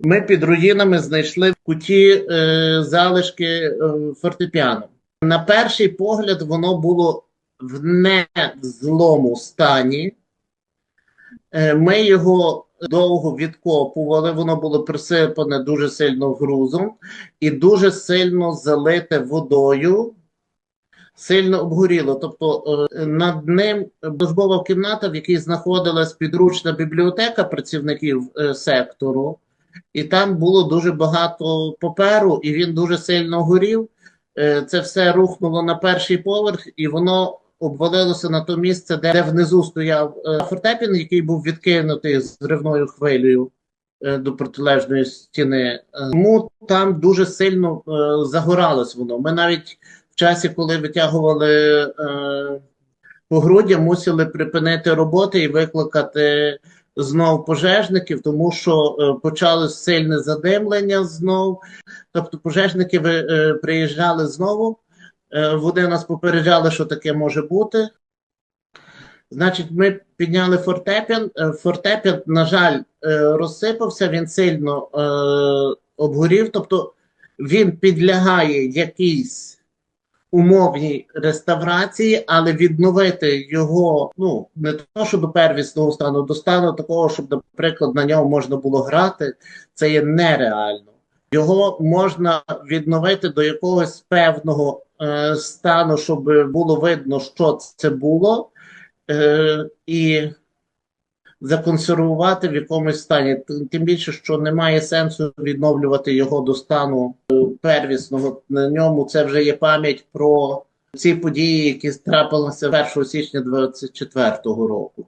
Ми під руїнами знайшли в куті е, залишки е, фортепіано. На перший погляд, воно було в незлому стані. Е, Ми його довго відкопували, воно було присипане дуже сильно грузом і дуже сильно залите водою, сильно обгоріло. Тобто е, над ним службова кімната, в якій знаходилась підручна бібліотека працівників е, сектору, і там було дуже багато паперу, і він дуже сильно горів. Е, Це все рухнуло на перший поверх, і воно обвалилося на то місце, де внизу стояв е, фортепін, який був відкинутий зривною хвилею е, до протилежної стіни. Тому там дуже сильно загоралось воно. Ми навіть в часі, коли витягували погруддя, мусили припинити роботи і викликати знов пожежників, тому що е, почалось сильне задимлення знов. Тобто пожежники е, приїжджали знову. Е, Вони нас попереджали, що таке може бути. Значить, ми підняли фортепіан. Е, Фортепіан, на жаль, розсипався, він сильно обгорів, тобто він підлягає якійсь умовній реставрації, але відновити його, ну, не то, що до первісного стану, до стану такого, щоб, наприклад, на ньому можна було грати, це є нереально. Його можна відновити до якогось певного е, стану, щоб було видно, що це було, е, і законсервувати в якомусь стані. Тим більше, що немає сенсу відновлювати його до стану первісного. На ньому це вже є пам'ять про ці події, які трапилися 1 січня 24-го року.